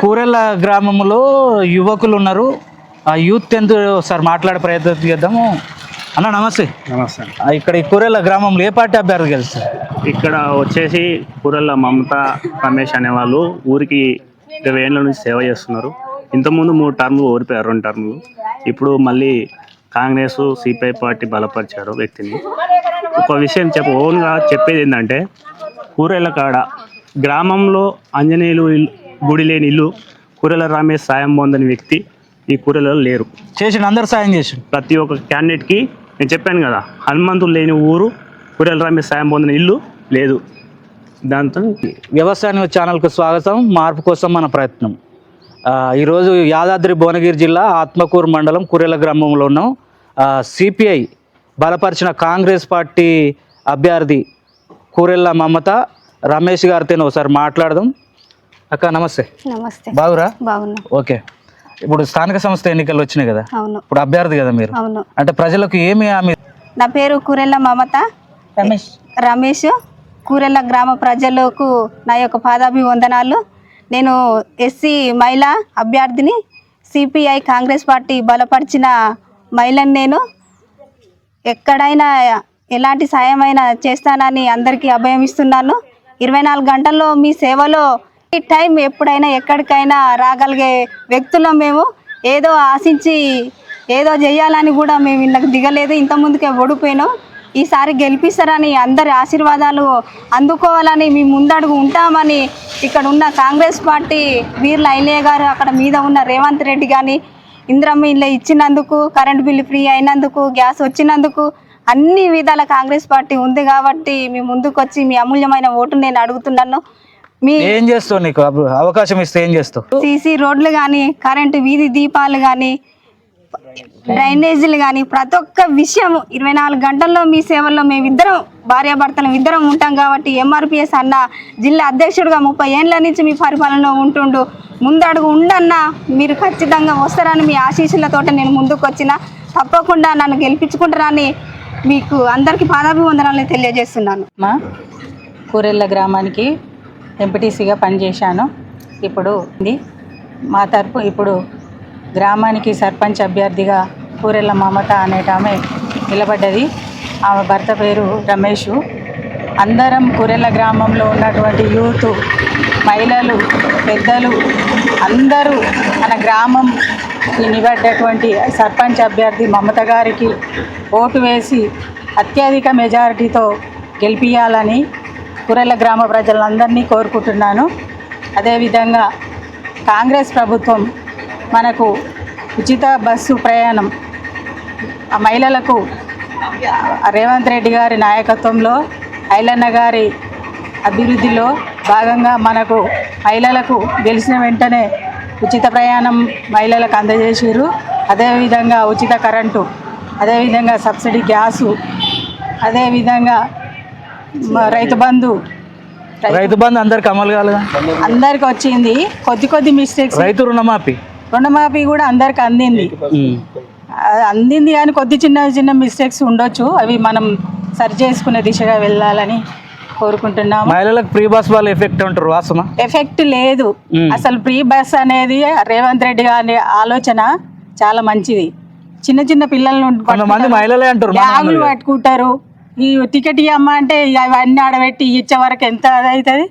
కూరెళ్ళ గ్రామంలో యువకులు ఉన్నారు. ఆ యూత్ ఎంత ఒకసారి మాట్లాడే ప్రయత్నం చేద్దాము. అన్న నమస్తే. నమస్తే. ఇక్కడ ఈ కూరెళ్ళ గ్రామంలో ఏ పార్టీ అభ్యర్థి గెలుస్తారు? ఇక్కడ వచ్చేసి కూరల్ల మమత రమేష్ అనే వాళ్ళు ఊరికి ఇరవై ఏళ్ళ నుంచి సేవ చేస్తున్నారు. ఇంతకుముందు మూడు టర్ములు ఓడిపోయారు రెండు టర్ములు. ఇప్పుడు మళ్ళీ కాంగ్రెస్ సిపిఐ పార్టీ బలపరిచారు వ్యక్తిని. ఒక విషయం చెప్ప ఓన్గా చెప్పేది ఏంటంటే కూరెళ్ళ కాడ గ్రామంలో ఆంజనేయులు ఇల్లు- గుడి లేని ఇల్లు కూరెల రమేష్ సాయం పొందని వ్యక్తి ఈ కూరెలలో లేరు. చేసిన అందరు సాయం చేసి ప్రతి ఒక్క క్యాండిడేట్కి నేను చెప్పాను కదా హనుమంతులు లేని ఊరు కూరెల రమేష్ సాయం పొందిన ఇల్లు లేదు. దాంతో వ్యవసాయ న్యూస్ ఛానల్కు స్వాగతం మార్పు కోసం మన ప్రయత్నం. ఈరోజు యాదాద్రి భువనగిరి జిల్లా ఆత్మకూరు మండలం కురెల గ్రామంలో ఉన్నాం. సిపిఐ బలపరిచిన కాంగ్రెస్ పార్టీ అభ్యర్థి కూరెళ్ళ మమత రమేష్ గారితో ఒకసారి మాట్లాడదాం. అక్క నమస్తే. నమస్తే. బాగురా బాగున్నా. ఓకే. ఇప్పుడు స్థానిక సంస్థ ఎన్నికలు వచ్చినాయి కదా? అవును. ఇప్పుడు అభ్యర్థి కదా మీరు? అవును. అంటే ప్రజలకు ఏమి హామీ? నా పేరు కూరెళ్ళ మమత. రమేష్. రమేష్. కూరెళ్ళ గ్రామ ప్రజలకు నా యొక్క పాదాభివందనాలు. నేను ఎస్సీ మహిళా అభ్యర్థిని సిపిఐ కాంగ్రెస్ పార్టీ బలపరిచిన మహిళని నేను. ఎక్కడైనా ఎలాంటి సాయమైనా చేస్తానని అందరికీ అభయం ఇస్తున్నాను. ఇరవై నాలుగు గంటల్లో మీ సేవలో ఈ టైం ఎప్పుడైనా ఎక్కడికైనా రాగలిగే వ్యక్తులం మేము. ఏదో ఆశించి ఏదో చేయాలని కూడా మేము ఇంతకు దిగలేదు. ఇంత ముందుకే ఓడిపోయినాం. ఈసారి గెలిపిస్తారని అందరి ఆశీర్వాదాలు అందుకోవాలని మీ ముందడుగు ఉంటామని ఇక్కడ ఉన్న కాంగ్రెస్ పార్టీ వీర్ల ఐలయ్య గారు అక్కడ మీద ఉన్న రేవంత్ రెడ్డి కానీ ఇంద్రమ్మ ఇల్లు ఇచ్చినందుకు కరెంట్ బిల్లు ఫ్రీ అయినందుకు గ్యాస్ వచ్చినందుకు అన్ని విధాల కాంగ్రెస్ పార్టీ ఉంది కాబట్టి మీ ముందుకు వచ్చి మీ అమూల్యమైన ఓటు నేను అడుగుతున్నాను. ఏం చేస్తావు నీకు? అవ- అవకాశం ఇస్తే ఏం చేస్తావు? సీసీ రోడ్లు కానీ కరెంటు వీధి దీపాలు కానీ డ్రైనేజీలు కానీ ప్రతి ఒక్క విషయం ఇరవై నాలుగు గంటల్లో మీ సేవల్లో మేమిద్దరం భార్యాభర్తలు ఇద్దరం ఉంటాం కాబట్టి ఎంఆర్పిఎస్ అన్న జిల్లా అధ్యక్షుడిగా ముప్పై ఏళ్ళ నుంచి మీ పరిపాలనలో ఉంటుండు. ముందడుగు ఉండన్నా మీరు ఖచ్చితంగా వస్తారని మీ ఆశీస్సులతో నేను ముందుకు వచ్చిన తప్పకుండా నన్ను గెలిపించుకుంటారని మీకు అందరికీ పాదాభివందనాలు తెలియజేస్తున్నాను. మా కూరెళ్ళ గ్రామానికి ఎంపీటీసీగా పనిచేశాను. ఇప్పుడు ఇది మా తరపు ఇప్పుడు గ్రామానికి సర్పంచ్ అభ్యర్థిగా కూరెళ్ళ మమత అనేట ఆమె నిలబడ్డది. ఆమె భర్త పేరు రమేష్. అందరం కూరెళ్ళ గ్రామంలో ఉన్నటువంటి యూత్ మహిళలు పెద్దలు అందరూ మన గ్రామం నిలబడ్డటువంటి సర్పంచ్ అభ్యర్థి మమత గారికి ఓటు వేసి అత్యధిక మెజారిటీతో గెలిపించాలని కురెల గ్రామ ప్రజలందరినీ కోరుకుంటున్నాను. అదేవిధంగా కాంగ్రెస్ ప్రభుత్వం మనకు ఉచిత బస్సు ప్రయాణం ఆ మహిళలకు రేవంత్ రెడ్డి గారి నాయకత్వంలో ఐలన్న గారి అభివృద్ధిలో భాగంగా మనకు మహిళలకు గెలిచిన వెంటనే ఉచిత ప్రయాణం మహిళలకు అందజేసారు అదేవిధంగా ఉచిత కరెంటు అదేవిధంగా సబ్సిడీ గ్యాసు అదేవిధంగా రైతు బంధు. రైతు బంధు అందరికి అమలు కాలేదా? అందరికి వచ్చింది. కొద్ది కొద్ది మిస్టేక్స్ రైతు రుణమాఫీ. రుణమాఫీ కూడా అందరికి అందింది. అందింది కానీ కొద్ది చిన్న చిన్న మిస్టేక్స్ ఉండొచ్చు. అవి మనం సరి చేసుకునే దిశగా వెళ్ళాలని కోరుకుంటున్నాము. మహిళలకు ప్రీ బస్ వాళ్ళ ఎఫెక్ట్ ఉంటారు వాసమా ఎఫెక్ట్ లేదు. అసలు ప్రీ బస్ అనేది రేవంత్ రెడ్డి గారి ఆలోచన చాలా మంచిది. చిన్న చిన్న పిల్లలను కొంతమంది మహిళలే అంటారు బ్యాగులు. పట్టుకుంటారు. ఈ టికెట్ ఇవ్వమ్మా అంటే అవన్నీ ఆడబెట్టి ఇచ్చే వరకు ఎంత అవుతుంది.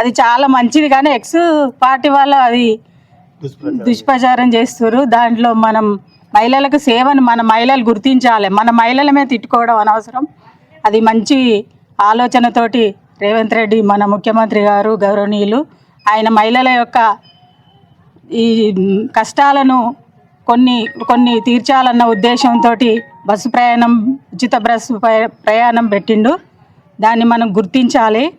అది చాలా మంచిది కానీ ఎక్స్ పార్టీ వాళ్ళు అది దుష్ప్రచారం. చేస్తారు దాంట్లో మనం మహిళలకు సేవను మన మహిళలు గుర్తించాలి. మన మహిళలమే తిట్టుకోవడం అనవసరం. అది మంచి ఆలోచనతోటి రేవంత్ రెడ్డి మన ముఖ్యమంత్రి గారు గౌరవనీయులు. ఆయన మహిళల యొక్క ఈ కష్టాలను కొన్ని కొన్ని తీర్చాలన్న ఉద్దేశంతో బస్సు ప్రయాణం ఉచిత బస్సు ప్రయాణం పెట్టిండు. దాన్ని మనం గుర్తించాలి.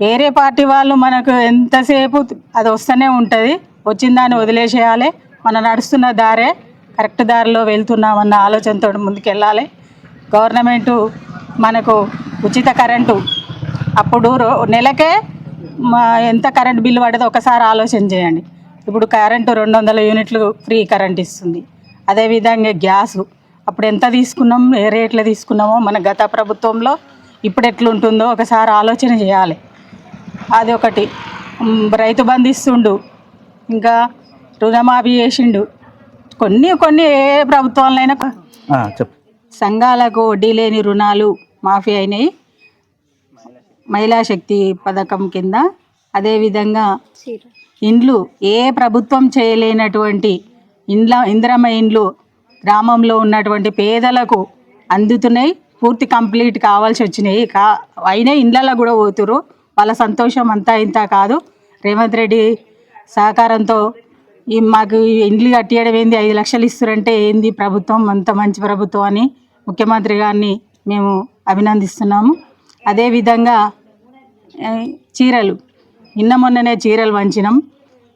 వేరే పార్టీ వాళ్ళు మనకు ఎంతసేపు అది వస్తూనే ఉంటుంది. వచ్చిన దాన్ని వదిలేసేయాలి. మనం నడుస్తున్న దారే కరెక్ట్ దారిలో వెళ్తున్నామన్న ఆలోచనతో ముందుకెళ్ళాలి. గవర్నమెంటు మనకు ఉచిత కరెంటు అప్పుడు రో- నెలకే మా ఎంత కరెంట్ బిల్లు పడదో ఒకసారి ఆలోచన చేయండి. ఇప్పుడు కరెంటు రెండు వందల యూనిట్లు ఫ్రీ కరెంట్ ఇస్తుంది. అదేవిధంగా గ్యాసు. అప్పుడు ఎంత తీసుకున్నాం ఏ రేట్లో తీసుకున్నామో మన గత ప్రభుత్వంలో ఇప్పుడు ఎట్లుంటుందో ఒకసారి ఆలోచన చేయాలి. అది ఒకటి రైతు బంధు ఇస్తుండు ఇంకా రుణమాఫీ చేసిండు. కొన్ని కొన్ని ఏ ప్రభుత్వాలైనా ఆ, చెప్పు. సంఘాలకు వడ్డీ లేని రుణాలు మాఫీ అయినాయి. మహిళా శక్తి పథకం కింద. అదేవిధంగా ఇండ్లు ఏ ప్రభుత్వం చేయలేనటువంటి ఇండ్ల ఇందిరమ్మ ఇండ్లు గ్రామంలో ఉన్నటువంటి పేదలకు అందుతున్నాయి పూర్తి కంప్లీట్ కావాల్సి వచ్చినాయి. కా అయినా ఇండ్లలో కూడా పోతురు వాళ్ళ సంతోషం అంతా ఇంత కాదు. రేవంత్ రెడ్డి సహకారంతో ఈ మాకు ఇండ్లు కట్టియడం ఏంది? ఐదు లక్షలు ఇస్తారంటే ఏంది ప్రభుత్వం? అంత మంచి ప్రభుత్వం అని ముఖ్యమంత్రి గారిని మేము అభినందిస్తున్నాము. అదేవిధంగా చీరలు. నిన్న మొన్ననే చీరలు వంచినాం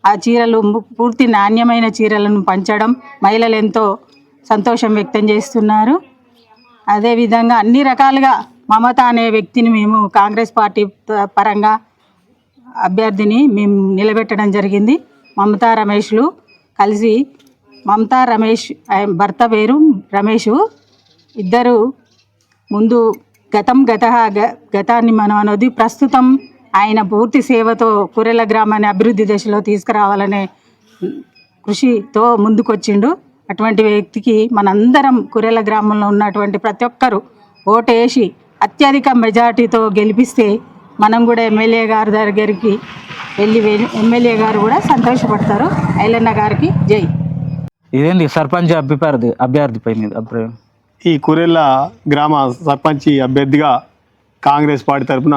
ఆ చీరలు పూర్తి నాణ్యమైన చీరలను పంచడం మహిళలు ఎంతో సంతోషం వ్యక్తం చేస్తున్నారు. అదేవిధంగా అన్ని రకాలుగా మమత అనే వ్యక్తిని మేము కాంగ్రెస్ పార్టీ పరంగా అభ్యర్థిని మేము నిలబెట్టడం జరిగింది. మమతా రమేష్లు కలిసి మమతా రమేష్ భర్త పేరు రమేష్. ఇద్దరు ముందు గతం గత గ- గతాన్ని మనం అనొద్దు ప్రస్తుతం ఆయన పూర్తి సేవతో కురెల గ్రామాన్ని అభివృద్ధి దశలో తీసుకురావాలనే కృషితో ముందుకొచ్చిండు. అటువంటి వ్యక్తికి మనందరం కురెల గ్రామంలో ఉన్నటువంటి ప్రతి ఒక్కరూ ఓటేసి అత్యధిక మెజార్టీతో గెలిపిస్తే మనం కూడా ఎమ్మెల్యే గారి దగ్గరికి వెళ్ళి ఎమ్మెల్యే గారు కూడా సంతోషపడతారు. ఐలన్న గారికి జై. ఇదేంటి సర్పంచ్ అభ్యర్థి అభ్యర్థిపై మీద అభిప్రాయం? ఈ కురెల్ల గ్రామ సర్పంచి అభ్యర్థిగా కాంగ్రెస్ పార్టీ తరఫున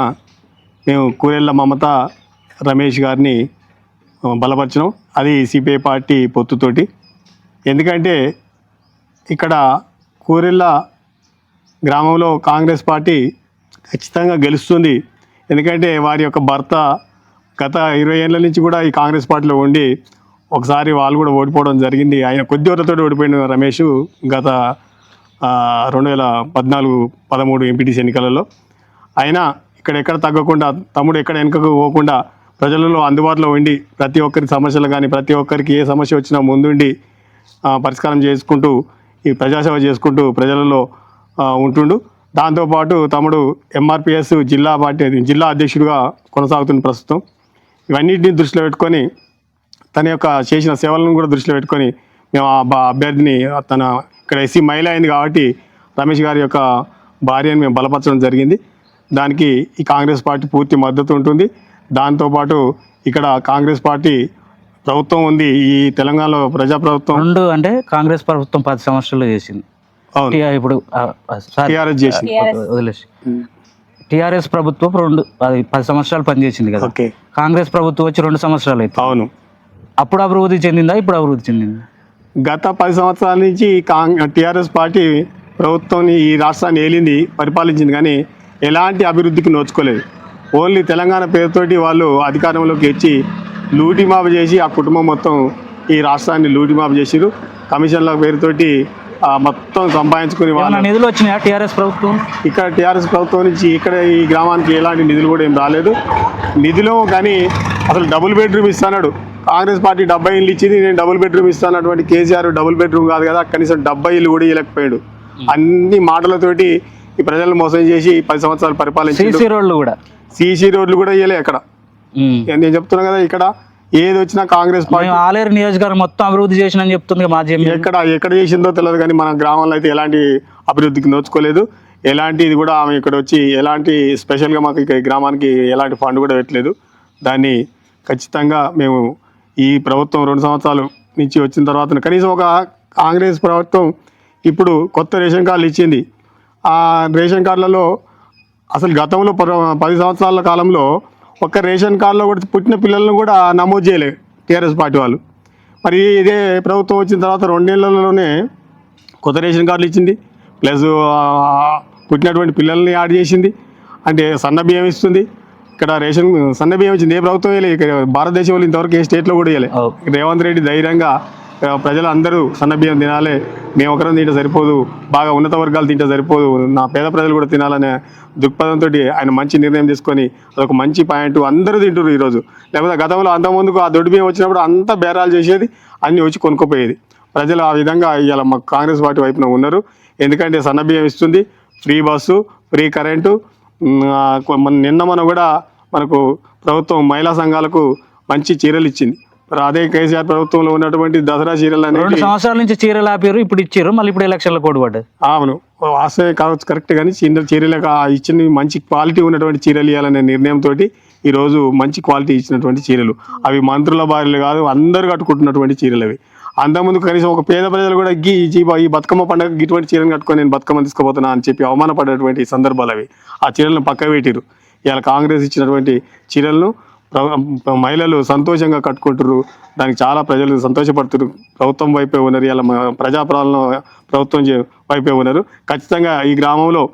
మేము కూరెళ్ళ మమత రమేష్ గారిని బలపరచడం అది సిపిఐ పార్టీ పొత్తుతోటి. ఎందుకంటే ఇక్కడ కూరెళ్ళ గ్రామంలో కాంగ్రెస్ పార్టీ ఖచ్చితంగా గెలుస్తుంది. ఎందుకంటే వారి యొక్క భర్త గత ఇరవై ఏళ్ళ నుంచి కూడా ఈ కాంగ్రెస్ పార్టీలో ఉండి ఒకసారి వాళ్ళు కూడా ఓడిపోవడం జరిగింది. ఆయన కొద్ది ఓట్లతో ఓడిపోయిన రమేష్ గత రెండు వేల పద్నాలుగు పదమూడు ఎంపీటీసీ ఎన్నికలలో. అయినా ఇక్కడ ఎక్కడ తగ్గకుండా తమ్ముడు ఎక్కడ వెనుకకు పోకుండా ప్రజలలో అందుబాటులో ఉండి ప్రతి ఒక్కరి సమస్యలు కానీ ప్రతి ఒక్కరికి ఏ సమస్య వచ్చినా ముందుండి పరిష్కారం చేసుకుంటూ ఈ ప్రజాసేవ చేసుకుంటూ ప్రజలలో ఉంటుండు. దాంతోపాటు తమ్ముడు ఎంఆర్పిఎస్ జిల్లా పార్టీ జిల్లా అధ్యక్షుడిగా కొనసాగుతున్న ప్రస్తుతం. ఇవన్నిటిని దృష్టిలో పెట్టుకొని తన యొక్క చేసిన సేవలను కూడా దృష్టిలో పెట్టుకొని మేము ఆ బా- అభ్యర్థిని తన ఇక్కడ ఎస్సీ మహిళ అయింది కాబట్టి రమేష్ గారి యొక్క భార్యను మేము బలపరచడం జరిగింది. దానికి ఈ కాంగ్రెస్ పార్టీ పూర్తి మద్దతు ఉంటుంది. దాంతోపాటు ఇక్కడ కాంగ్రెస్ పార్టీ ప్రభుత్వం ఉంది. ఈ తెలంగాణలో ప్రజాప్రభుత్వం. రెండు అంటే కాంగ్రెస్ ప్రభుత్వం పది సంవత్సరాలు చేసింది. ఇప్పుడు టీఆర్ఎస్ చేసింది. వదిలేసి. టిఆర్ఎస్ ప్రభుత్వం రెండు అది పది సంవత్సరాలు పనిచేసింది కదా. ఓకే. కాంగ్రెస్ ప్రభుత్వం వచ్చి రెండు సంవత్సరాలు అయితే అవును. అప్పుడు అభివృద్ధి చెందిందా ఇప్పుడు అభివృద్ధి చెందిందా? గత పది సంవత్సరాల నుంచి కాంగ్ టీఆర్ఎస్ పార్టీ ప్రభుత్వం ఈ రాష్ట్రాన్ని ఏలింది పరిపాలించింది. కానీ ఎలాంటి అభివృద్ధికి నోచుకోలేదు. ఓన్లీ తెలంగాణ పేరుతోటి వాళ్ళు అధికారంలోకి వచ్చి లూటి మాపు చేసి ఆ కుటుంబం మొత్తం ఈ రాష్ట్రాన్ని లూటి మాపు చేసిరు కమిషన్ల పేరుతోటి మొత్తం సంపాదించుకుని వాళ్ళు నిధులు వచ్చినాయా టిఆర్ఎస్ ప్రభుత్వం? ఇక్కడ టీఆర్ఎస్ ప్రభుత్వం నుంచి ఇక్కడ ఈ గ్రామానికి ఎలాంటి నిధులు కూడా ఏం రాలేదు. నిధులు కానీ అసలు డబుల్ బెడ్రూమ్ ఇస్తాడు కాంగ్రెస్ పార్టీ డెబ్బై ఇల్లు ఇచ్చింది నేను డబుల్ బెడ్రూమ్ ఇస్తానటువంటి కేసీఆర్ డబుల్ బెడ్రూమ్ కాదు కదా కనీసం డెబ్బై ఇల్లు కూడా ఇవ్వలేకపోయాడు అన్ని మాటలతోటి ఈ ప్రజలను మోసం చేసి పది సంవత్సరాలు పరిపాలించి సీసీ రోడ్లు కూడా. సీసీ రోడ్లు కూడా ఇవ్వలే అక్కడ ఉమ్. నేను చెప్తున్నా కదా ఇక్కడ ఏది వచ్చినా కాంగ్రెస్ పార్టీ ఆలేరు నియోజకవర్గం మొత్తం అభివృద్ధి చేసినని చెప్తుంది మాజీ. ఎక్కడ ఎక్కడ చేసిందో తెలియదు కానీ మన గ్రామంలో అయితే ఎలాంటి అభివృద్ధికి నోచుకోలేదు. ఎలాంటి ఇది కూడా ఆమె ఇక్కడ వచ్చి ఎలాంటి స్పెషల్గా మాకు ఇక్కడ గ్రామానికి ఎలాంటి ఫండ్ కూడా పెట్టలేదు. దాన్ని ఖచ్చితంగా మేము ఈ ప్రభుత్వం రెండు సంవత్సరాలు నుంచి వచ్చిన తర్వాత కనీసం ఒక కాంగ్రెస్ ప్రభుత్వం ఇప్పుడు కొత్త రేషన్ కార్డులు ఇచ్చింది. రేషన్ కార్డులలో అసలు గతంలో పది సంవత్సరాల కాలంలో ఒక్క రేషన్ కార్డులో కూడా పుట్టిన పిల్లలను కూడా నమోదు చేయలేదు టీఆర్ఎస్ పార్టీ వాళ్ళు. మరి ఇదే ప్రభుత్వం వచ్చిన తర్వాత రెండేళ్ళలోనే కొత్త రేషన్ కార్డులు ఇచ్చింది. ప్లస్ పుట్టినటువంటి పిల్లల్ని యాడ్ చేసింది. అంటే సన్న బియ్యం ఇస్తుంది. ఇక్కడ రేషన్ సన్న బియ్యం ఇచ్చింది. ఏ ప్రభుత్వం వేయలేదు ఇక్కడ భారతదేశంలో ఇంతవరకు ఏ స్టేట్లో కూడా వేయలేదు. రేవంత్ రెడ్డి ధైర్యంగా ప్రజలు ప్రజలందరూ సన్న బియ్యం తినాలి. మేము ఒకరం తింటే సరిపోదు. బాగా ఉన్నత వర్గాలు తింటే సరిపోదు. నా పేద ప్రజలు కూడా తినాలనే దృక్పథంతో ఆయన మంచి నిర్ణయం తీసుకొని అదొక మంచి పాయింట్ అందరూ తింటారు ఈరోజు. లేకపోతే గతంలో అంత ముందుకు ఆ దొడ్డు బియ్యం వచ్చినప్పుడు అంతా బేరాలు చేసేది అన్నీ వచ్చి కొనుక్కోపోయేది. ప్రజలు ఆ విధంగా ఇవాళ మా కాంగ్రెస్ పార్టీ వైపున ఉన్నారు. ఎందుకంటే సన్న బియ్యం ఇస్తుంది ఫ్రీ బస్సు ఫ్రీ కరెంటు. నిన్న మన కూడా మనకు ప్రభుత్వం మహిళా సంఘాలకు మంచి చీరలు ఇచ్చింది. అదే కేసీఆర్ ప్రభుత్వంలో ఉన్నటువంటి దసరా చీరలు రెండు సంవత్సరాల నుంచి చీరలు ఆపారు ఇప్పుడు ఇచ్చారు మళ్ళీ ఇప్పుడు ఎలక్షన్ల కోడ్ పడ్డది అవును వాస్తవే కావచ్చు కరెక్ట్ కానీ చిన్న చీరలకు ఇచ్చిన మంచి క్వాలిటీ ఉన్నటువంటి చీరలు ఇవ్వాలనే నిర్ణయంతో ఈరోజు మంచి క్వాలిటీ ఇచ్చినటువంటి చీరలు. అవి మంత్రుల భార్యలు కాదు అందరూ కట్టుకుంటున్నటువంటి చీరలు అవి. అంతకుముందు కనీసం ఒక పేద ప్రజలు కూడా గీ ఈ ఈ బతుకమ్మ పండుగ ఇటువంటి చీరను కట్టుకొని నేను బతుకమ్మ తీసుకుపోతున్నా అని చెప్పి అవమానపడేటువంటి సందర్భాలు అవి. ఆ చీరలను పక్క పెట్టిరు ఇవాళ కాంగ్రెస్ ఇచ్చినటువంటి చీరలను మహిళలు సంతోషంగా కట్టుకుంటారు దానికి చాలా ప్రజలు సంతోషపడుతున్నారు ప్రభుత్వం వైపే ఉన్నారు ఇలా ప్రజాపాలన ప్రభుత్వం చే- వైపే ఉన్నారు. ఖచ్చితంగా ఈ గ్రామంలో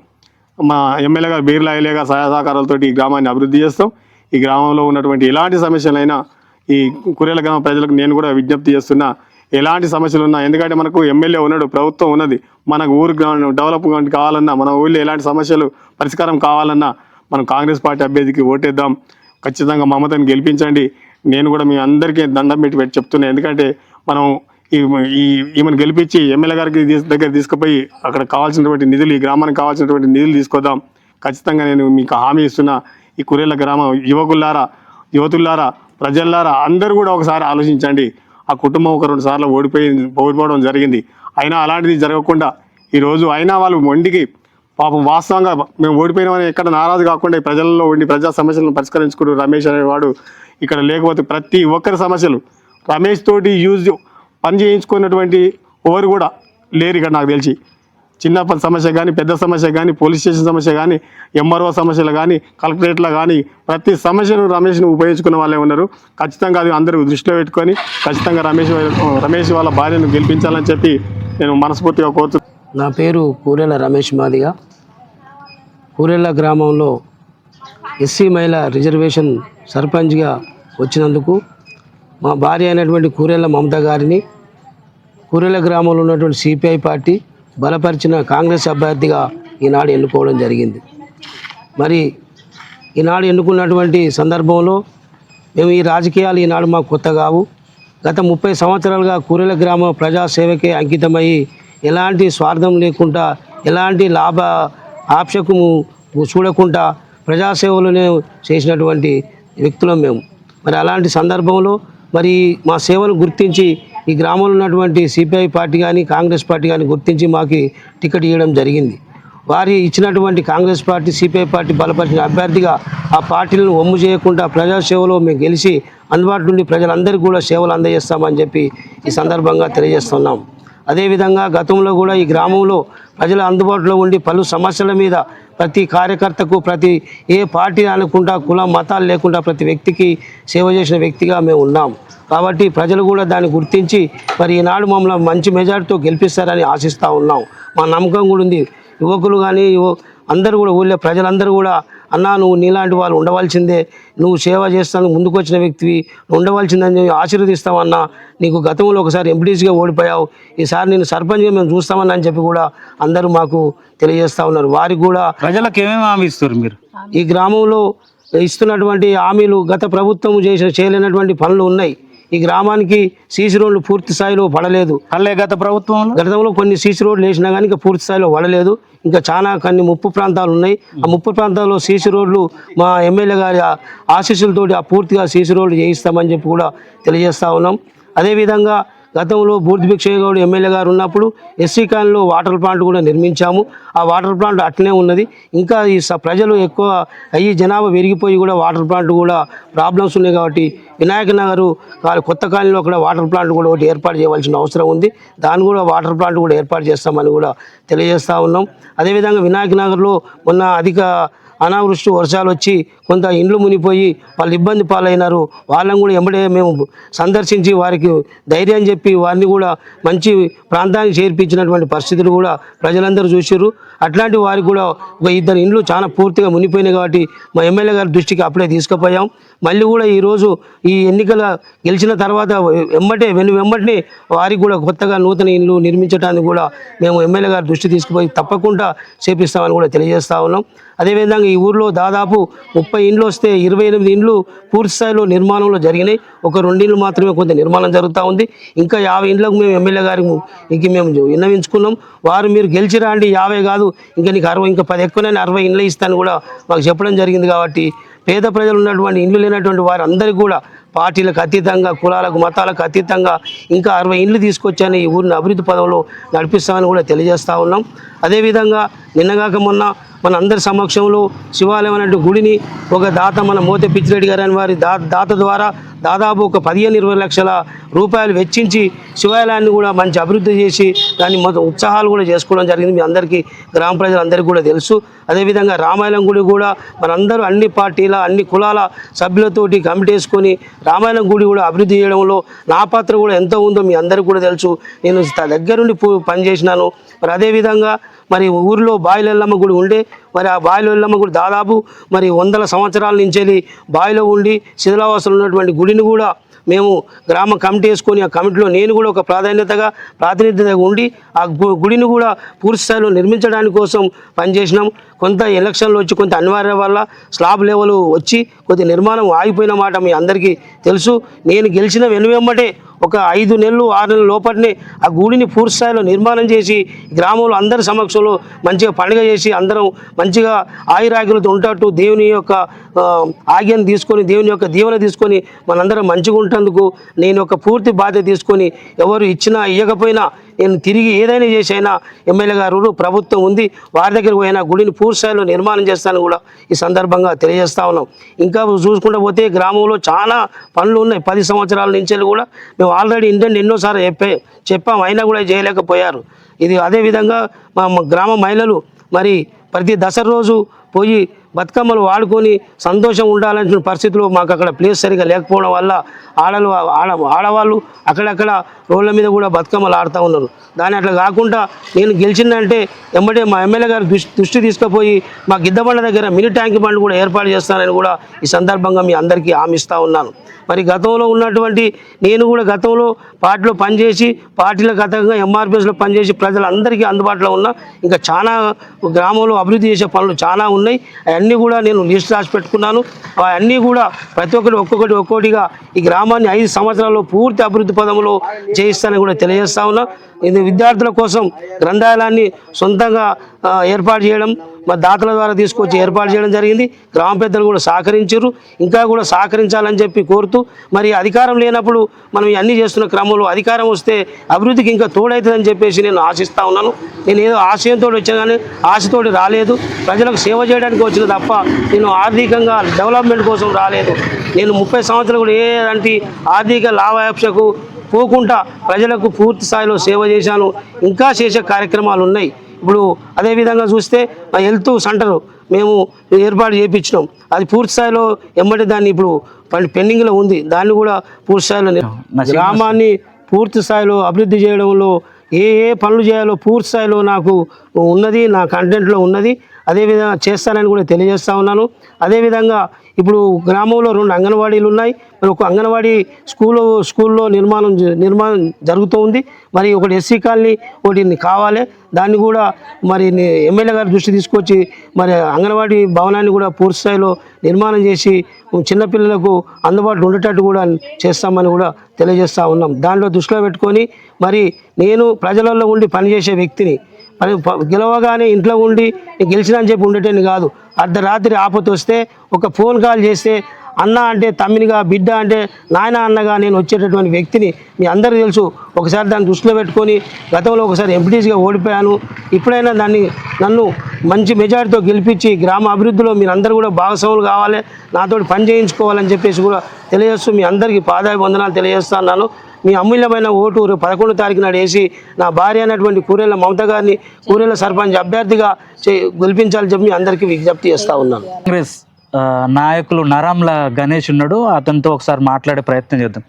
మా ఎమ్మెల్యే గారు బీర్లా ఎమ్మెల్యే గారు సహాయ సహకారాలతో ఈ గ్రామాన్ని అభివృద్ధి చేస్తాం. ఈ గ్రామంలో ఉన్నటువంటి ఎలాంటి సమస్యలైనా ఈ కురేల గ్రామ ప్రజలకు నేను కూడా విజ్ఞప్తి చేస్తున్నా ఎలాంటి సమస్యలు ఉన్నా ఎందుకంటే మనకు ఎమ్మెల్యే ఉన్నాడు ప్రభుత్వం ఉన్నది. మనకు ఊరు డెవలప్మెంట్ కావాలన్నా మన ఊళ్ళో ఎలాంటి సమస్యలు పరిష్కారం కావాలన్నా మనం కాంగ్రెస్ పార్టీ అభ్యర్థికి ఓటేద్దాం. ఖచ్చితంగా మమతను గెలిపించండి. నేను కూడా మీ అందరికీ దండం పెట్టి పెట్టి చెప్తున్నాను ఎందుకంటే మనం ఈ ఈమెను గెలిపించి ఎమ్మెల్యే గారికి దగ్గర తీసుకుపోయి అక్కడ కావాల్సినటువంటి నిధులు ఈ గ్రామానికి కావాల్సినటువంటి నిధులు తీసుకొద్దాం. ఖచ్చితంగా నేను మీకు హామీ ఇస్తున్నా. ఈ కురేళ్ళ గ్రామం యువకులారా యువతులారా ప్రజల్లారా అందరూ కూడా ఒకసారి ఆలోచించండి. ఆ కుటుంబం ఒక రెండు సార్లు ఓడిపోయి ఓడిపోవడం జరిగింది. అయినా అలాంటిది జరగకుండా ఈరోజు అయినా వాళ్ళు మొండికి పాపం వాస్తవంగా మేము ఓడిపోయినామని ఎక్కడ నారాజు కాకుండా ప్రజల్లో ఉండి ప్రజా సమస్యలను పరిష్కరించుకుంటూ రమేష్ అనేవాడు ఇక్కడ లేకపోతే ప్రతి ఒక్కరి సమస్యలు. రమేష్ తోటి యూజ్ పని చేయించుకున్నటువంటి ఎవరు కూడా లేరు ఇక్కడ నాకు తెలిసి. చిన్న సమస్య కానీ పెద్ద సమస్య కానీ పోలీస్ స్టేషన్ సమస్య కానీ ఎంఆర్ఓ సమస్యలు కానీ కలెక్టరేట్లో కానీ ప్రతి సమస్యను రమేష్ను ఉపయోగించుకున్న వాళ్ళే ఉన్నారు. ఖచ్చితంగా అది అందరూ దృష్టిలో పెట్టుకొని ఖచ్చితంగా రమేష్ రమేష్ వాళ్ళ భార్యను గెలిపించాలని చెప్పి నేను మనస్ఫూర్తిగా కోరుతున్నాను నా పేరు కూరెల రమేష్ మాదిగా. కూరెల గ్రామంలో ఎస్సీ మహిళ రిజర్వేషన్ సర్పంచ్గా వచ్చినందుకు మా భార్య అయినటువంటి కూరెళ్ళ మమత గారిని కూరెళ్ళ గ్రామంలో ఉన్నటువంటి సిపిఐ పార్టీ బలపరిచిన కాంగ్రెస్ అభ్యర్థిగా ఈనాడు ఎన్నుకోవడం జరిగింది. మరి ఈనాడు ఎన్నుకున్నటువంటి సందర్భంలో మేము ఈ రాజకీయాలు ఈనాడు మాకు కొత్త కావు. గత ముప్పై సంవత్సరాలుగా కూరెల గ్రామ ప్రజాసేవకే అంకితమయ్యి ఎలాంటి స్వార్థం లేకుండా ఎలాంటి లాభ ఆప్షకు చూడకుండా ప్రజాసేవలోనే చేసినటువంటి వ్యక్తులం మేము. మరి అలాంటి సందర్భంలో మరి మా సేవను గుర్తించి ఈ గ్రామంలో ఉన్నటువంటి సిపిఐ పార్టీ కానీ కాంగ్రెస్ పార్టీ కానీ గుర్తించి మాకు టికెట్ ఇవ్వడం జరిగింది. వారి ఇచ్చినటువంటి కాంగ్రెస్ పార్టీ సిపిఐ పార్టీ బలపరిచిన అభ్యర్థిగా ఆ పార్టీలను ఒమ్ము చేయకుండా ప్రజాసేవలో మేము గెలిచి అందుబాటు నుండి ప్రజలందరికీ కూడా సేవలు అందజేస్తామని చెప్పి ఈ సందర్భంగా తెలియజేస్తున్నాం. అదేవిధంగా గతంలో కూడా ఈ గ్రామంలో ప్రజల అందుబాటులో ఉండి పలు సమస్యల మీద ప్రతి కార్యకర్తకు ప్రతి ఏ పార్టీ అనుకుంటా కులం మతాలు లేకుండా ప్రతి వ్యక్తికి సేవ చేసిన వ్యక్తిగా మేము ఉన్నాం. కాబట్టి ప్రజలు కూడా దాన్ని గుర్తించి మరి ఈనాడు మమ్మల్ని మంచి మెజార్టీతో గెలిపిస్తారని ఆశిస్తూ ఉన్నాం. మా నమ్మకం కూడా ఉంది. యువకులు కానీ అందరూ కూడా ఊళ్ళో ప్రజలందరూ కూడా అన్నా నువ్వు నీలాంటి వాళ్ళు ఉండవలసిందే. నువ్వు సేవ చేస్తాను ముందుకు వచ్చిన వ్యక్తివి ఉండవలసిందని చెప్పి ఆశీర్వదిస్తామన్నా నీకు గతంలో ఒకసారి ఎంపీటీసీగా ఓడిపోయావు. ఈసారి నేను సర్పంచ్గా మేము చూస్తామని అని చెప్పి కూడా అందరూ మాకు తెలియజేస్తూ ఉన్నారు. వారికి కూడా ప్రజలకు ఏమేమి హామీ ఇస్తారు మీరు? ఈ గ్రామంలో ఇస్తున్నటువంటి హామీలు గత ప్రభుత్వం చేసిన చేయలేనటువంటి పనులు ఉన్నాయి. ఈ గ్రామానికి సీసీ రోడ్లు పూర్తి స్థాయిలో పడలేదు. అల్లే గత ప్రభుత్వంలో? గతంలో కొన్ని సీసీ రోడ్లు వేసినా కానీ ఇంకా పూర్తి స్థాయిలో పడలేదు. ఇంకా చాలా కొన్ని ముప్పు ప్రాంతాలు ఉన్నాయి. ఆ ముప్పు ప్రాంతాల్లో సీసీ రోడ్లు మా ఎమ్మెల్యే గారి ఆశీస్సులతోటి ఆ పూర్తిగా సీసీ రోడ్లు చేయిస్తామని చెప్పి కూడా తెలియజేస్తా ఉన్నాం. అదేవిధంగా గతంలో బూర్దిభిక్షయ్య గౌడ్ ఎమ్మెల్యే గారు ఉన్నప్పుడు ఎస్సీ కాలనీలో వాటర్ ప్లాంట్ కూడా నిర్మించాము. ఆ వాటర్ ప్లాంట్ అట్లనే ఉన్నది. ఇంకా ఈ స- ప్రజలు ఎక్కువ అయ్యి జనాభా పెరిగిపోయి కూడా వాటర్ ప్లాంట్ కూడా ప్రాబ్లమ్స్ ఉన్నాయి కాబట్టి వినాయక నగరు కొత్త కాలనీలో కూడా వాటర్ ప్లాంట్ కూడా ఒకటి ఏర్పాటు చేయవలసిన అవసరం ఉంది. దాన్ని కూడా వాటర్ ప్లాంట్ కూడా ఏర్పాటు చేస్తామని కూడా తెలియజేస్తూ ఉన్నాం. అదేవిధంగా వినాయక నగర్లో మొన్న అధిక అనావృష్టి వర్షాలు వచ్చి కొంత ఇండ్లు మునిపోయి వాళ్ళు ఇబ్బంది పాలైనారు. వాళ్ళని కూడా ఎంబడే మేము సందర్శించి వారికి ధైర్యం చెప్పి వారిని కూడా మంచి ప్రాంతానికి చేర్పించినటువంటి పరిస్థితులు కూడా ప్రజలందరూ చూసారు అట్లాంటి వారికి కూడా ఒక ఇద్దరు ఇండ్లు చాలా పూర్తిగా మునిపోయినాయి కాబట్టి మా ఎమ్మెల్యే గారి దృష్టికి అప్పుడే తీసుకుపోయాం. మళ్ళీ కూడా ఈరోజు ఈ ఎన్నికల గెలిచిన తర్వాత వెంబటే వెను వెంబటిని వారికి కూడా కొత్తగా నూతన ఇండ్లు నిర్మించడానికి కూడా మేము ఎమ్మెల్యే గారి దృష్టి తీసుకుపోయి తప్పకుండా చేపిస్తామని కూడా తెలియజేస్తా ఉన్నాం. అదేవిధంగా ఈ ఊర్లో దాదాపు ముప్పై ఇండ్లు వస్తే ఇరవై ఎనిమిది ఇండ్లు పూర్తి స్థాయిలో నిర్మాణంలో జరిగినాయి. ఒక రెండు ఇండ్లు మాత్రమే కొంత నిర్మాణం జరుగుతూ ఉంది. ఇంకా యాభై ఇండ్లకు మేము ఎమ్మెల్యే గారికి ఇంక మేము విన్నవించుకున్నాం. వారు మీరు గెలిచిరా అండి యాభై కాదు ఇంకా నీకు అరవై ఇంకా పది ఎక్కువనే అరవై ఇండ్లు ఇస్తాను కూడా మాకు చెప్పడం జరిగింది కాబట్టి పేద ప్రజలు ఉన్నటువంటి ఇండ్లు లేనటువంటి వారు అందరికీ కూడా పార్టీలకు అతీతంగా కులాలకు మతాలకు అతీతంగా ఇంకా అరవై ఇండ్లు తీసుకొచ్చాను ఈ ఊరిని అభివృద్ధి పదంలో నడిపిస్తామని కూడా తెలియజేస్తూ ఉన్నాం. అదేవిధంగా నిన్నగాక మొన్న మన అందరి సమక్షంలో శివాలయం అనే గుడిని ఒక దాత మన మోతే పిచ్చిరెడ్డి గారు అని వారి దా దాత ద్వారా దాదాపు ఒక పదిహేను ఇరవై లక్షల రూపాయలు వెచ్చించి శివాలయాన్ని కూడా మంచి అభివృద్ధి చేసి దాన్ని మొత్తం ఉత్సాహాలు కూడా చేసుకోవడం జరిగింది. మీ అందరికీ గ్రామ ప్రజలందరికీ కూడా తెలుసు. అదేవిధంగా రామాయణం గుడి కూడా మనందరూ అన్ని పార్టీల అన్ని కులాల సభ్యులతోటి కమిటీ వేసుకొని రామాయణం గుడి కూడా అభివృద్ధి చేయడంలో నా పాత్ర కూడా ఎంత ఉందో మీ అందరికీ కూడా తెలుసు. నేను త- దగ్గరుండి పనిచేసినాను. మరి అదేవిధంగా మరి ఊరిలో బాయిలెల్లమ్మ గుడి ఉండే మరి ఆ బాయిలెల్లమ్మ గుడి దాదాపు మరి వందల సంవత్సరాల నుంచి వెళ్ళి ఉండి శిథిలావాసులు ఉన్నటువంటి గుడిని కూడా మేము గ్రామ కమిటీ వేసుకొని ఆ కమిటీలో నేను కూడా ఒక ప్రాధాన్యతగా ప్రాతినిధ్యతగా ఉండి ఆ గుడిని కూడా పూర్తి స్థాయిలో నిర్మించడానికి కోసం పనిచేసినాం. కొంత ఎలక్షన్లు వచ్చి కొంత అనివార్య వల్ల స్లాబ్ లెవెల్ వచ్చి కొద్ది నిర్మాణం ఆగిపోయిన మాట మీ అందరికీ తెలుసు. నేను గెలిచిన వెనువెమ్మటే ఒక ఐదు నెలలు ఆరు నెలల లోపలనే ఆ గుడిని పూర్తి స్థాయిలో నిర్మాణం చేసి గ్రామంలో అందరి సమక్షంలో మంచిగా పండుగ చేసి అందరం మంచిగా ఆయురాగ్యులతో ఉంటట్టు దేవుని యొక్క ఆజ్ఞను తీసుకొని దేవుని యొక్క దీవెన తీసుకొని మనందరం మంచిగా ఉంటందుకు నేను ఒక పూర్తి బాధ్యత తీసుకొని ఎవరు ఇచ్చినా ఇవ్వకపోయినా నేను తిరిగి ఏదైనా చేసైనా ఎమ్మెల్యే గారు ప్రభుత్వం ఉంది వారి దగ్గరికి పోయినా గుడిని పూర్తి స్థాయిలో నిర్మాణం చేస్తాను కూడా ఈ సందర్భంగా తెలియజేస్తా ఉన్నాం. ఇంకా చూసుకుంటూ పోతే గ్రామంలో చాలా పనులు ఉన్నాయి. పది సంవత్సరాల నుంచి కూడా మేము ఆల్రెడీ ఇంటెంట్ ఎన్నోసార్లు చెప్పే చెప్పాం. అయినా కూడా చేయలేకపోయారు. ఇది అదేవిధంగా మా మా గ్రామ మహిళలు మరి ప్రతి దసరా రోజు పోయి బతుకమ్మలు వాడుకొని సంతోషం ఉండాలనే పరిస్థితిలో మాకు అక్కడ ప్లేస్ సరిగా లేకపోవడం వల్ల ఆడలు ఆడ ఆడవాళ్ళు అక్కడక్కడ రోడ్ల మీద కూడా బతుకమ్మలు ఆడుతూ ఉన్నారు. దాని అట్లా కాకుండా నేను గెలిచిందంటే ఎంబడే మా ఎమ్మెల్యే గారు దృష్టి దృష్టి తీసుకుపోయి మా గిద్దబండ దగ్గర మినీ ట్యాంక్ బండ్ కూడా ఏర్పాటు చేస్తానని కూడా ఈ సందర్భంగా మీ అందరికీ హామీస్తూ ఉన్నాను. మరి గతంలో ఉన్నటువంటి నేను కూడా గతంలో పార్టీలో పనిచేసి పార్టీల గతంగా ఎంఆర్పిఎస్లో పనిచేసి ప్రజలందరికీ అందుబాటులో ఉన్న ఇంకా చాలా గ్రామంలో అభివృద్ధి చేసే పనులు చాలా ఉన్నాయి. అన్నీ కూడా నేను లిస్ట్ రాసి పెట్టుకున్నాను. అవన్నీ కూడా ప్రతి ఒక్కటి ఒక్కొక్కటి ఒక్కొక్కటిగా ఈ గ్రామాన్ని ఐదు సంవత్సరాల్లో పూర్తి అభివృద్ధి పదంలో చేయిస్తానని కూడా తెలియజేస్తా ఉన్నా. ఇది విద్యార్థుల కోసం గ్రంథాలయాన్ని సొంతంగా ఏర్పాటు చేయడం మా దాతల ద్వారా తీసుకొచ్చి ఏర్పాటు చేయడం జరిగింది. గ్రామ పెద్దలు కూడా సహకరించారు. ఇంకా కూడా సహకరించాలని చెప్పి కోరుతూ మరి అధికారం లేనప్పుడు మనం ఇవన్నీ చేస్తున్న క్రమంలో అధికారం వస్తే అభివృద్ధికి ఇంకా తోడవుతుందని చెప్పేసి నేను ఆశిస్తూ ఉన్నాను. నేను ఏదో ఆశయంతో వచ్చిన కానీ ఆశతో రాలేదు. ప్రజలకు సేవ చేయడానికి వచ్చిన తప్ప నేను ఆర్థికంగా డెవలప్మెంట్ కోసం రాలేదు. నేను ముప్పై సంవత్సరాలు కూడా ఏ ఆర్థిక లాభాపేక్షకు పోకుండా ప్రజలకు పూర్తి స్థాయిలో సేవ చేశాను. ఇంకా చేసే కార్యక్రమాలు ఉన్నాయి. ఇప్పుడు అదేవిధంగా చూస్తే మా హెల్త్ సెంటర్ మేము ఏర్పాటు చేయించినాం అది పూర్తి స్థాయిలో ఎమ్మటి దాన్ని ఇప్పుడు పెండింగ్లో ఉంది. దాన్ని కూడా పూర్తి స్థాయిలో గ్రామాన్ని పూర్తి స్థాయిలో అభివృద్ధి చేయడంలో ఏ ఏ పనులు చేయాలో పూర్తి స్థాయిలో నాకు ఉన్నది నా కంటెంట్లో ఉన్నది. అదేవిధంగా చేస్తానని కూడా తెలియజేస్తా ఉన్నాను. అదేవిధంగా ఇప్పుడు గ్రామంలో రెండు అంగన్వాడీలు ఉన్నాయి. మరి ఒక అంగన్వాడీ స్కూల్ స్కూల్లో నిర్మాణం నిర్మాణం జరుగుతూ ఉంది. మరి ఒకటి ఎస్సీ కాలనీ ఒకటి కావాలి. దాన్ని కూడా మరి ఎమ్మెల్యే గారి దృష్టి తీసుకొచ్చి మరి అంగన్వాడీ భవనాన్ని కూడా పూర్తి స్థాయిలో నిర్మాణం చేసి చిన్నపిల్లలకు అందుబాటులో ఉండేటట్టు కూడా చేస్తామని కూడా తెలియజేస్తూ ఉన్నాం. దాంట్లో దృష్టిలో పెట్టుకొని మరి నేను ప్రజలలో ఉండి పనిచేసే వ్యక్తిని మరి గెలవగానే ఇంట్లో ఉండి నేను గెలిచిన అని చెప్పి ఉండేటని కాదు. అర్ధరాత్రి ఆపత వస్తే ఒక ఫోన్ కాల్ చేస్తే అన్న అంటే తమ్మినిగా బిడ్డ అంటే నాయన అన్నగా నేను వచ్చేటటువంటి వ్యక్తిని మీ అందరికీ తెలుసు. ఒకసారి దాన్ని దృష్టిలో పెట్టుకొని గతంలో ఒకసారి ఎంపీటీసీగా ఓడిపోయాను. ఇప్పుడైనా దాన్ని నన్ను మంచి మెజారిటీతో గెలిపించి గ్రామ అభివృద్ధిలో మీరందరూ కూడా భాగస్వాములు కావాలి. నాతోటి పని చేయించుకోవాలని చెప్పేసి కూడా తెలియజేస్తూ మీ అందరికీ పాదాయ వందనాలు తెలియజేస్తున్నాను మీ అమూల్యమైన ఓటు పదకొండు తారీఖు నాడు వేసి నా భార్య అయినటువంటి కూరేళ్ళ మమత గారిని కూరేళ్ళ సర్పంచ్ అభ్యర్థిగా చే గెలిపించాలని చెప్పి మీ అందరికీ విజ్ఞప్తి చేస్తా ఉన్నాను. కాంగ్రెస్ నాయకులు నరంల గణేష్ ఉన్నాడు. అతనితో ఒకసారి మాట్లాడే ప్రయత్నం చేద్దాం.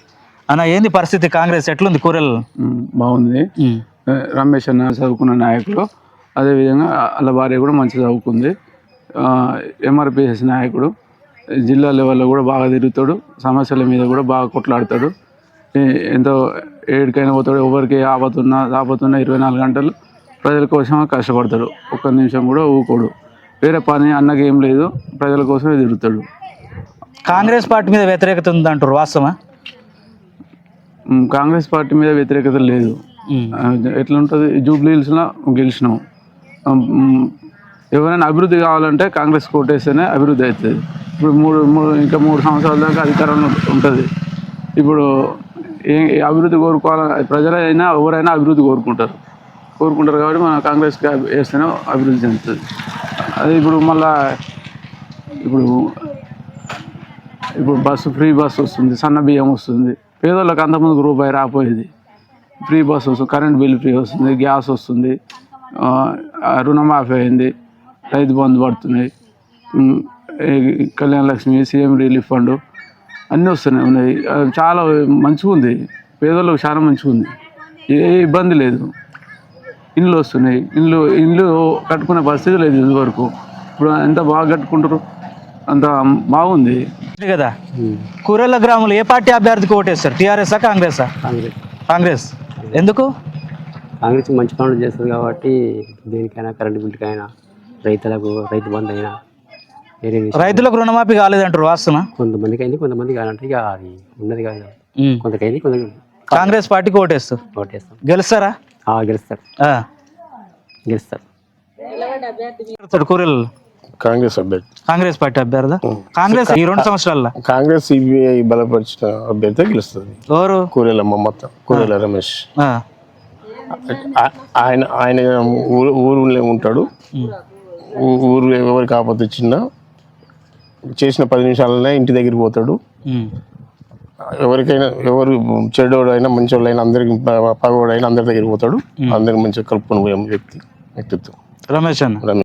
అన్న ఏంది పరిస్థితి కాంగ్రెస్? ఎట్లుంది కూరలు ఉమ్, బాగుంది. రమేష్ అన్న చదువుకున్న నాయకుడు. అదేవిధంగా వాళ్ళ భార్య కూడా మంచి చదువుకుంది. ఎంఆర్పిఎస్ నాయకుడు. జిల్లా లెవెల్లో కూడా బాగా తిరుగుతాడు. సమస్యల మీద కూడా బాగా కొట్లాడతాడు. ఎంతో ఏడికైనా పోతాడు ఎవరికి ఆపతున్నా ఆపతున్నా ఇరవై నాలుగు గంటలు ప్రజల కోసం కష్టపడతాడు. ఒక్క నిమిషం కూడా ఊకోడు. వేరే పని అన్నకి ఏం లేదు ప్రజల కోసమే తిరుగుతాడు. కాంగ్రెస్ పార్టీ మీద వ్యతిరేకత ఉంది అంటారు వాస్తవా కాంగ్రెస్ పార్టీ మీద వ్యతిరేకత లేదు. ఆ, ఎట్లా ఉంటుంది జూబ్లీ హిల్స్లో గెలిచినాం. ఎవరైనా అభివృద్ధి కావాలంటే కాంగ్రెస్ కోటేస్తేనే అభివృద్ధి అవుతుంది. ఇప్పుడు మూడు మూడు ఇంకా మూడు సంవత్సరాల దాకా అధికారంలో ఉంటుంది. ఇప్పుడు అభివృద్ధి కోరుకోవాలని ప్రజలైనా ఎవరైనా అభివృద్ధి కోరుకుంటారు. కోరుకుంటారు కాబట్టి మన కాంగ్రెస్కి వేస్తేనే అభివృద్ధి చెందుతుంది. అది ఇప్పుడు మళ్ళా ఇప్పుడు ఇప్పుడు బస్సు ఫ్రీ బస్సు వస్తుంది సన్న బియ్యం వస్తుంది. పేదోళ్ళకి అంతమందికి రూపాయి రాపోయేది. ఫ్రీ బస్ వస్తుంది కరెంట్ బిల్ ఫ్రీ వస్తుంది గ్యాస్ వస్తుంది రుణమాఫీ అయింది రైతు బంధు పడుతున్నాయి. Kalyana Lakshmi CM relief fund అన్నీ వస్తున్నాయి. ఉన్నాయి. చాలా మంచిగా ఉంది. పేదోళ్ళకి చాలా మంచిగా ఉంది. ఏ ఇబ్బంది లేదు. ఇండ్లు వస్తున్నాయి. ఇండ్లు ఇండ్లు కట్టుకునే పరిస్థితి లేదు ఇదివరకు ఇప్పుడు ఎంత బాగా కట్టుకుంటారు? అంత బాగుంది. కదా. కూరెళ్ళ గ్రామంలో ఏ పార్టీ అభ్యర్థికి ఓటేస్తారు? టీఆర్ఎస్ఆ కాంగ్రెసా కాంగ్రెస్. కాంగ్రెస్. ఎందుకు? కాంగ్రెస్ మంచి పనులు చేస్తుంది కాబట్టి దేనికైనా కరెంటు బిల్లుకైనా రైతులకు రైతు బంధు అయినా. రైతులకు రుణమాఫీ కాలేదంటారు వాస్తున్నా కొంతమందికి అయింది కొంతమందికి కాదంటే ఇక అది ఉన్నది కాదు. కొంతకైంది కొంత కాంగ్రెస్ పార్టీకి ఓటేస్తారు. ఓటేస్తాం. గెలుస్తారా? ఆ, గెలుస్తారు. ఆ. గెలుస్తారు. గెలుస్తాడు కూరెళ్ళలో కాంగ్రెస్ అభ్యర్థి. కాంగ్రెస్ పార్టీ అభ్యర్థి? కాంగ్రెస్ ఈ రెండు సంవత్సరాల్లో. కాంగ్రెస్ సిబిఐ బలపరిచిన అభ్యర్థి గెలుస్తుంది. ఎవరు? కూరెల మమ్మత కూరెల రమేష్. ఆయన ఆయన ఊరు ఊరులో ఉంటాడు. ఊ- ఊరు ఎవరికి ఆపద వచ్చినా చేసిన పది నిమిషాలనే ఇంటి దగ్గరికి పోతాడు. ఎవరికైనా ఎవరు చెడ్డోడైనా మంచోళ్ళైనా అందరికి పగోడైనా అందరి దగ్గరికి పోతాడు. అందరికి మంచిగా కలుపుకొని పోయే వ్యక్తి వ్యక్తిత్వం. రమేష్ అన్న. రమేష్.